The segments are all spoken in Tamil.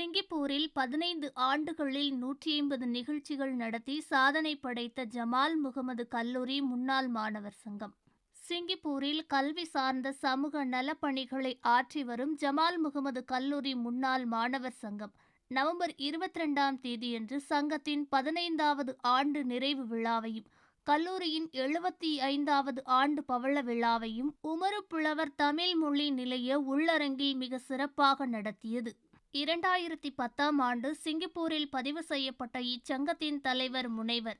சிங்கப்பூரில் பதினைந்து ஆண்டுகளில் நூற்றி ஐம்பது நிகழ்ச்சிகள் நடத்தி சாதனை படைத்த ஜமால் முகமது கல்லூரி முன்னாள் மாணவர் சங்கம். சிங்கப்பூரில் கல்வி சார்ந்த சமூக நலப்பணிகளை ஆற்றி வரும் ஜமால் முகமது கல்லூரி முன்னாள் மாணவர் சங்கம் நவம்பர் இருபத்தி ரெண்டாம் தேதியன்று சங்கத்தின் பதினைந்தாவது ஆண்டு நிறைவு விழாவையும் கல்லூரியின் எழுபத்தி ஐந்தாவது ஆண்டு பவள விழாவையும் உமறு புலவர் தமிழ் மொழி நிலைய உள்ளரங்கில் மிக சிறப்பாக நடத்தியது. இரண்டாயிரத்தி பத்தாம் ஆண்டு சிங்கப்பூரில் பதிவு செய்யப்பட்ட இச்சங்கத்தின் தலைவர் முனைவர்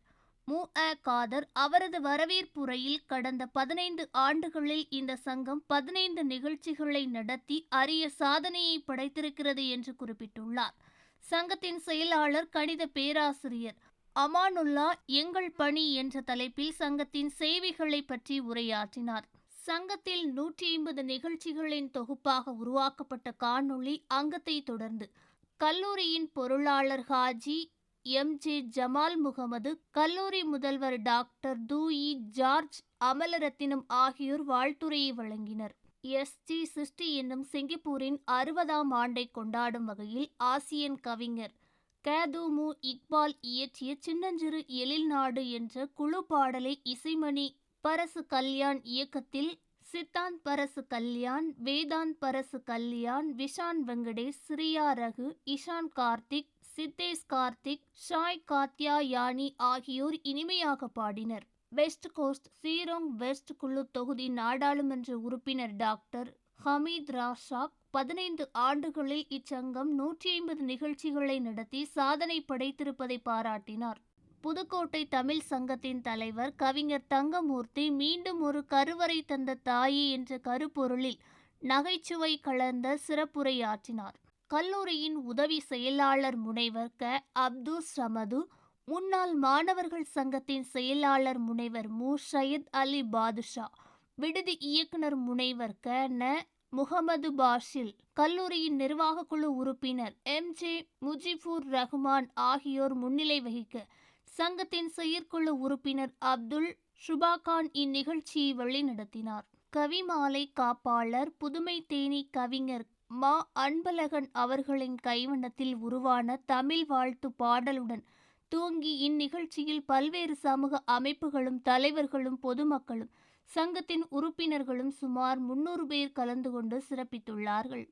மு. அ. காதர் அவரது வரவேற்புரையில் கடந்த பதினைந்து ஆண்டுகளில் இந்த சங்கம் பதினைந்து நிகழ்ச்சிகளை நடத்தி அரிய சாதனையை படைத்திருக்கிறது என்று குறிப்பிட்டுள்ளார். சங்கத்தின் செயலாளர் கணித பேராசிரியர் அமானுல்லா எங்கள் பணி என்ற தலைப்பில் சங்கத்தின் சேவைகளை பற்றி உரையாற்றினார். சங்கத்தில் நூற்றி ஐம்பது நிகழ்ச்சிகளின் தொகுப்பாக உருவாக்கப்பட்ட காணொளி அங்கத்தை தொடர்ந்து. கல்லூரியின் பொருளாளர் ஹாஜி எம். ஜே. ஜமால் முகமது கல்லூரி முதல்வர் டாக்டர் தூஇ ஜார்ஜ் அமலரத்தினம் ஆகியோர் வாழ்த்துறையை வழங்கினர். எஸ். ஜி. சிஸ்டி என்னும் சிங்கப்பூரின் அறுபதாம் ஆண்டை கொண்டாடும் வகையில் ஆசியன் கவிஞர் கேதுமு இக்பால் இயற்றிய சின்னஞ்சிறு எழில் நாடு என்ற குழு பாடலை இசைமணி பரசு கல்யாண் இயக்கத்தில் சித்தாந்த் பரசு கல்யாண் வேதாந்த் பரசு கல்யாண் விஷான் வெங்கடேஷ் ஸ்ரீயா ரகு இஷான் கார்த்திக் சித்தேஷ் கார்த்திக் ஷாய் காத்யா யானி ஆகியோர் இனிமையாக பாடினர். வெஸ்ட் கோஸ்ட் சீரோங் வெஸ்ட் குழு தொகுதி நாடாளுமன்ற உறுப்பினர் டாக்டர் ஹமீத் ராஷாக் பதினைந்து ஆண்டுகளில் இச்சங்கம் நூற்றி ஐம்பது நிகழ்ச்சிகளை நடத்தி சாதனை படைத்திருப்பதை பாராட்டினார். புதுக்கோட்டை தமிழ் சங்கத்தின் தலைவர் கவிஞர் தங்கமூர்த்தி மீண்டும் ஒரு கருவறை தந்த தாயே என்ற கருப்பொருளில் நகைச்சுவை கலந்த சிறப்புரையாற்றினார். கல்லூரியின் உதவி செயலாளர் முனைவர் க. அப்துல் சமது முன்னாள் மாணவர்கள் சங்கத்தின் செயலாளர் முனைவர் மு. சையத் அலி பாதுஷா விடுதி இயக்குனர் முனைவர் க. ந. முகமது பாஷில் கல்லூரியின் நிர்வாக குழு உறுப்பினர் எம். ஜே. முஜிபுர் ரஹ்மான் ஆகியோர் முன்னிலை வகிக்க சங்கத்தின் செயற்குழு உறுப்பினர் அப்துல் ஷுபாகான் இந்நிகழ்ச்சியை வழிநடத்தினார். கவிமாலை காப்பாளர் புதுமை தேனி கவிஞர் மா. அன்பழகன் அவர்களின் கைவண்ணத்தில் உருவான தமிழ் வாழ்த்து பாடலுடன் தூங்கி இந்நிகழ்ச்சியில் பல்வேறு சமூக அமைப்புகளும் தலைவர்களும் பொதுமக்களும் சங்கத்தின் உறுப்பினர்களும் சுமார் முன்னூறு பேர் கலந்து கொண்டு சிறப்பித்துள்ளார்கள்.